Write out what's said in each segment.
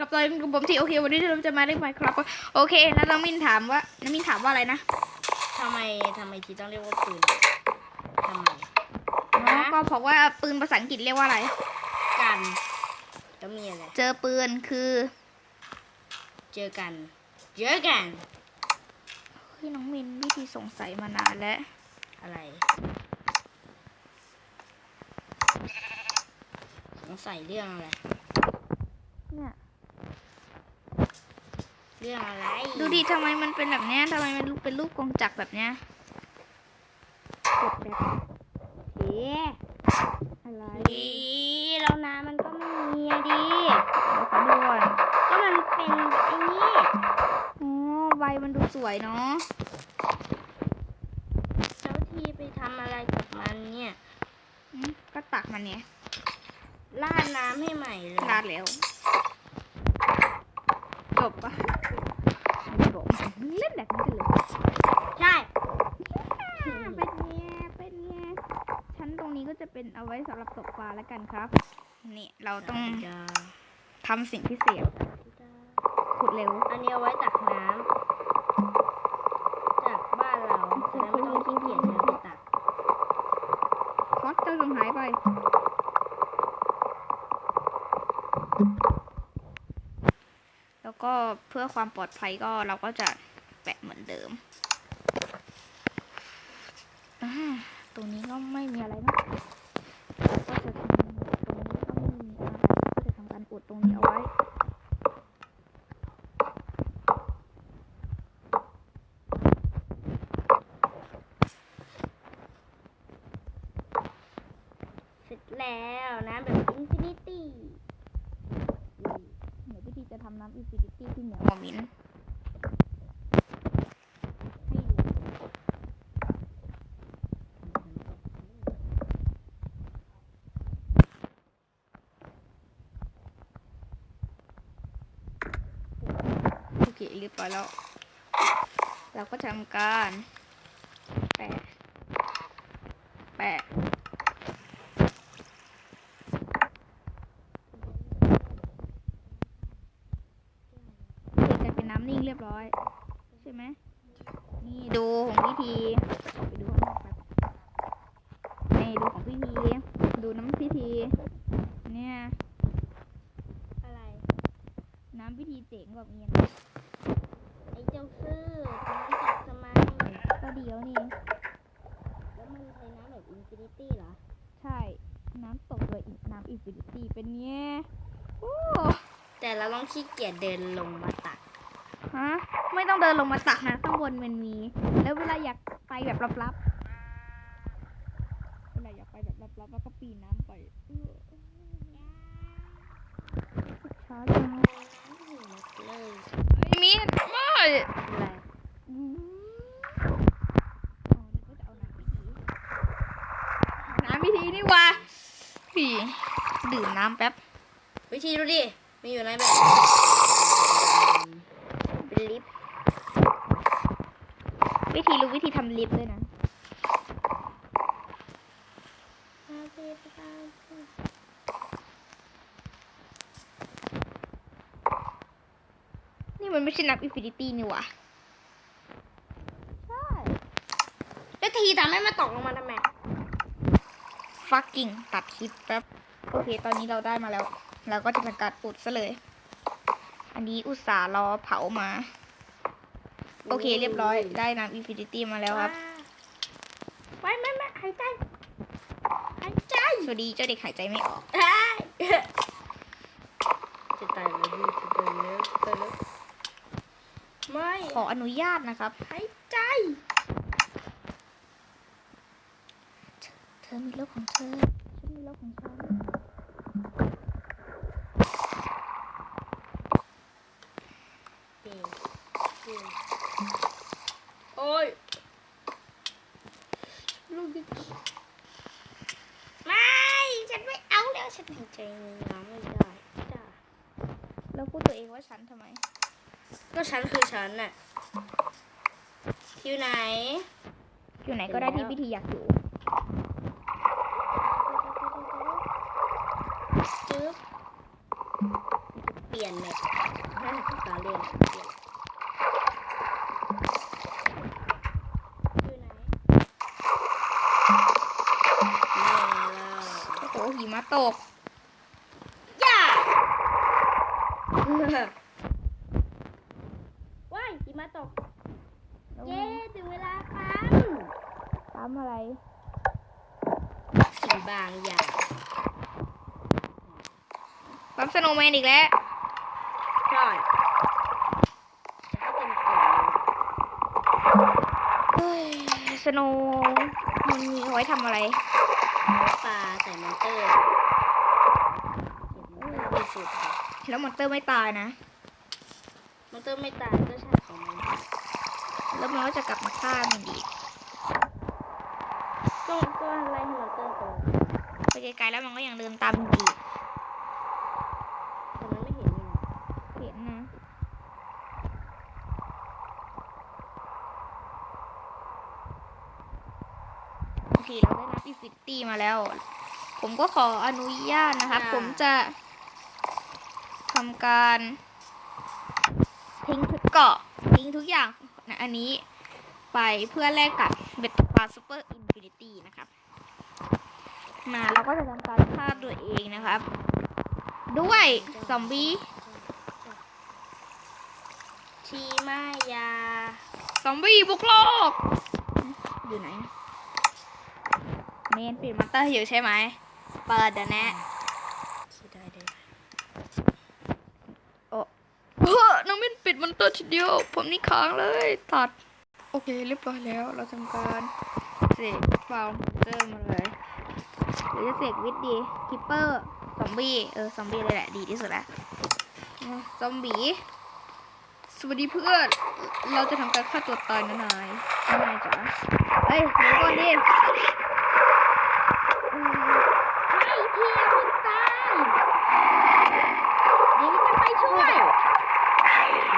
กับตอนกับผมที่โอเค วันนี้เราจะมาเล่นไมค์ครับโอเค แล้วน้องมินถามว่าน้องมินถามว่าอะไรนะทำไมทำไมทีต้องเรียกว่าปืนทำไมอ๋อก็เพราะว่าปืนภาษาอังกฤษเรียกว่าอะไร กันแล้วมีอะไรเจอปืนคือ เจอกัน เจอกันเฮ้ยน้องมินวิธีสงสัยมานานแล้วอะไรสงสัยเรื่องอะไร เนี่ย เรื่องอะไรดูดิทำไมมันเป็นแบบเนี้ยทำไมมันเป็นรูปกงจักรแบบเนี้ยกดแบบเอ๊ะอะไรดีแล้วน้ำมันก็ไม่มีอะดิขอดูก่อนก็มันเป็นไอ้นี่อ๋อใบมันดูสวยเนาะเจ้าทีไปทำอะไรกับมันเนี่ยอืมก็ตักมันเนี่ยราดน้ำให้ใหม่เลยลาดแล้วจบปะไม่จบ เล่นแบบนี้กันเลย ใช่ เป็นไงเป็นไงชั้นตรงนี้ก็จะเป็นเอาไว้สำหรับตกปลาแล้วกันครับ นี่เราต้องจะทำสิ่งพิเศษขุดเร็ว อันนี้เอาไว้ตักน้ำจากบ้านเราจะได้ไม่ต้องขี้เกียจเดินไปตักคอสเจ้าจงหายไปแล้วก็เพื่อความปลอดภัยก็เราก็จะ แปะเหมือนเดิม ตรงนี้ก็ไม่มีอะไรนะก็จะทำตรงนี้ก็ไม่มีอะไรก็จะทำการอุดตรงนี้เอาไว้เสร็จแล้วน้ำแบบอินฟินิตี้เดี๋ยวพี่ทีจะทำน้ำอินฟินิตี้ที่เหนือหมอมินให้ดูโอ เคเรียบร้อยแล้ว เราก็ทำการแปะแปะเสร็จกลายเป็นน้ำนิ่งเรียบร้อย ใช่ไหมนี่ดูของพิธีออกไปดูข้างนอกแบบนี่ดูของพิธีดูน้ำพิธีเนี่ย อะไร น้ำพิธีเจ๋งกว่าเมียน ไอ้เจ้าซื่อน้ำจากสมัยก็เดียวนี่ แล้วมันใช้น้ำแบบอินฟินิตี้เหรอ ใช่ น้ำตกเลยน้ำอินฟินิตี้เป็นไงโอ้แต่เราต้องขี้เกียจเดินลงมาตัก ฮะ ไม่ต้องเดินลงมาตักนะ ข้างบนมันมี แล้วเวลาอยากไปแบบลับๆเวลาอยากไปแบบลับๆแล้วก็ปีนน้ำไปเออช้าจังเลยไอ้มีดไม่ อะไรน้ำพิธีนี่วะพี่ดื่มน้ำแป๊บ วิธีดูดิ มีอยู่ในแบบเป็นลิฟต์วิธีรู้วิธีทำลิฟต์ด้วยนะ มันไม่ใช่น้ำอินฟินิตี้นี่หวะใช่ แล้วทีทำให้มันตกลงมาทำไม fucking ตัดคลิปแป๊บ โอเค ตอนนี้เราได้มาแล้ว เราก็จะทำการอุดซะเลย อันนี้อุตส่าห์รอเผามา โอเค เรียบร้อย ได้น้ำอินฟินิตี้มาแล้วครับไว้ไม่ไม่หายใจ หายใจ สวัสดีเจ้าเด็กหายใจไม่ออก จะตายแล้วพี่จะตายแล้วจะตายแล้ว ไม่ขออนุญาตนะครับหายใจ เธอมีโลกของเธอ ฉันมีโลกของฉันโอ้ยลูกดิไม่ ฉันไม่เอาแล้ว ฉันหายใจน้ำไม่ได้จ้าแล้วพูดตัวเองว่าฉันทำไม ก็ฉันคือฉันน่ะ อยู่ไหน อยู่ไหนก็ได้ที่พิธีอยากอยู่จึ๊บเปลี่ยนแมปถ้าตาเล่นเปลี่ยนอยู่ไหนนี่แล้วโอ้โหหิมะตก ย่าว้ายหิมะตก เย้ถึงเวลาปั๊ม ปั๊มอะไรสิ่งบางอย่างปั๊มสโนว์แมนอีกแล้ว ใช่จะให้เป็นกล่องเลยเฮ้ยสโนว์มันมีเอาไว้ทำอะไร ปลาใส่มอนเตอร์เก็บมอนเตอร์ที่สุดค่ะแล้วมอนเตอร์ไม่ตายนะ มอนเตอร์ไม่ตายก็ใช่ของมัน แล้วมันก็จะกลับมาฆ่ามันอีก ก็ก็ไล่ให้มอนเตอร์ตัวไปไกลๆแล้วมันก็ยังเดินตามมันอีกแต่มันไม่เห็นมันเห็นนะโอเคเราได้รับอิฟิตี้มาแล้ว ผมก็ขออนุญาตนะครับผมจะทำการทิ้งทุกเกาะทิ้งทุกอย่างนะอันนี้ไปเพื่อแลกกับเบตปาซูเปอร์อินฟินิตี้นะครับ มาเราก็จะทำการฆ่าตัวเองนะครับ ด้วยซอมบี้ชีมายาซอมบี้บุกโลก อยู่ไหน เมนปิดมอนเตอร์อยู่ใช่ไหม เปิดเดี๋ยวแนะที่ได้ได้โอ้เออน้องเมนปิดมอนเตอร์ทีเดียว ผมนี่ค้างเลย ตัด โอเค เรียบร้อยแล้ว เราทำการเสกฟาวมอนเตอร์มาเลยห รือจะเสกวิทย์ดีคิปเปอร์ซอมบี้เออซอมบี้เลยแหละดีที่สุดแล้วอะซอมบี้สวัสดีเพื่อน เราจะทำการฆ่าตัวตายนะนายนายจ๋าเฮ้ยเดี๋ยวก่อนดิอืมไม่เที่ยวคุณตายเดี๋ยวจะไปช่วย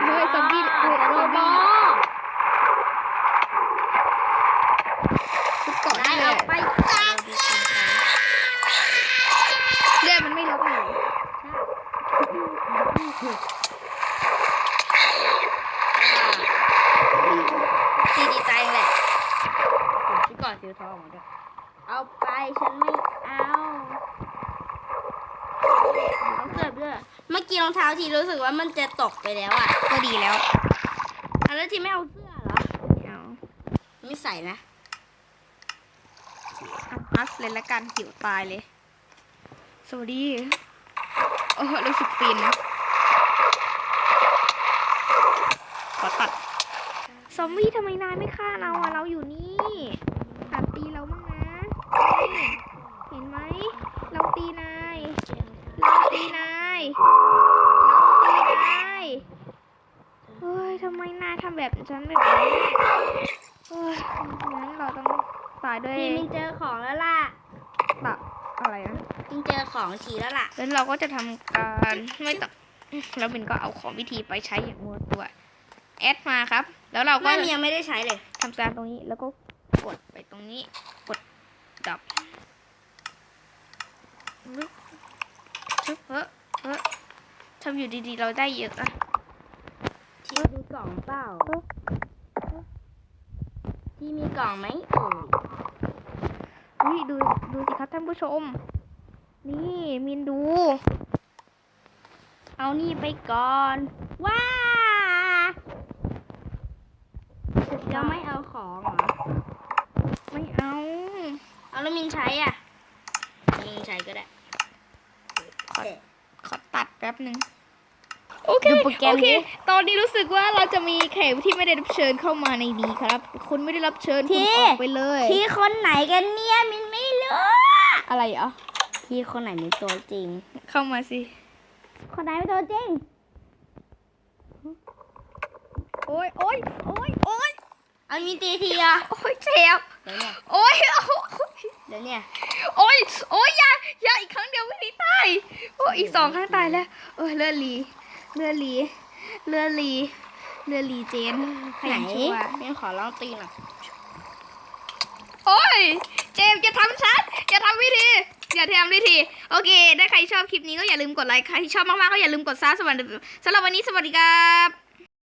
เฮ้ยซอมบี้เฮ้ยโรซอมบ บี้ อ ชุดเกาะ ได้ นี่แห ออ ละ กไปจ้า เลือดมันไม่ลดเลย ตีดีใจแหละ ผมชุดก่อนสีทองเหมือนกันเอาไปฉันไม่เอาเอาเกือบด้วยเมื่อกี้รองเท้าทีรู้สึกว่ามันจะตกไปแล้วอะ ก็ดีแล้วอะแล้วทีไม่เอาเสื้อเหรอเอาไม่ใส่นะอะฮัสเลยละกันหิวตายเลย สวัสดี โอ้โหรู้สึกฟินขอตัด ซอมบี้ทำไมนายไม่ฆ่าเราอะเราอยู่นี่หัด ตีเราบ้างนะนี่เห็นไหมเราตีนายเราตีนายเราตีนายเฮ้ยทำไมนายทำแบบฉันแบบนี้เฮ้ยงั้นเราต้องตายด้วยทีมินเจอของแล้วล่ะตับอะไรนะมินเจอของทีแล้วล่ะแล้วเราก็จะทำการไม่ต้องแล้วบินก็เอาของวิธีไปใช้อย่างมัวตัวแอดมาครับ แล้วเราก็ไม่มียังไม่ได้ใช้เลยทำการตรงนี้แล้วก็ กดไปตรงนี้ กดดับชึบชึบเฮ้อเฮ้อทำอยู่ดีๆ เราได้เยอะอะทีดูกล่องเปล่า ทีมีกล่องไหมเอ่ยอุ้ยดูดูสิครับท่านผู้ชม นี่มินดู เอานี่ไปก่อน ว้าเราไม่เอาของเหรอไม่เอาเอา แล้วมินใช้อะ มินใช้ก็ได้ ขอขอตัดแป๊บหนึ่งโอเคดูโปรแกรมโอเคดิตอนนี้รู้สึกว่าเราจะมีแขกที่ไม่ได้รับเชิญเข้ามาในนี้ครับคุณไม่ได้รับเชิญคุณออกไปเลย ที่คนไหนกันเนี่ยมินไม่รู้อะไรเหรอที่คนไหนเป็นตัวจริง เข้ามาสิ คนไหนเป็นตัวจริง โอ้ยโอ้ยโอ้ยโอ้ย เอามินตีทีอะโอ้ยเจ็บเดี๋ยวเนี่ยโอ้ยโอ้ยเดี๋ยวเนี่ยโอ้ยโอ้ยอย่าอย่าอีกครั้งเดียวไม่ได้ตายโอ้ยอีกสองครั้งตายแล้วโอ้ยเลือดลีเลือดลีเลือดลีเลือดลีเจนขไหนยันชัวร์มินขอลองตีหน่อยโอ้ยเจมส์อย่าทำฉันอย่าทำวิธีอย่าทำด้วยทีโอเคถ้าใครชอบคลิปนี้ก็อย่าลืมกดไลค์ใครชอบมากๆก็อย่าลืมกดซับสวัสดีสำหรับวันนี้สวัสดีครับ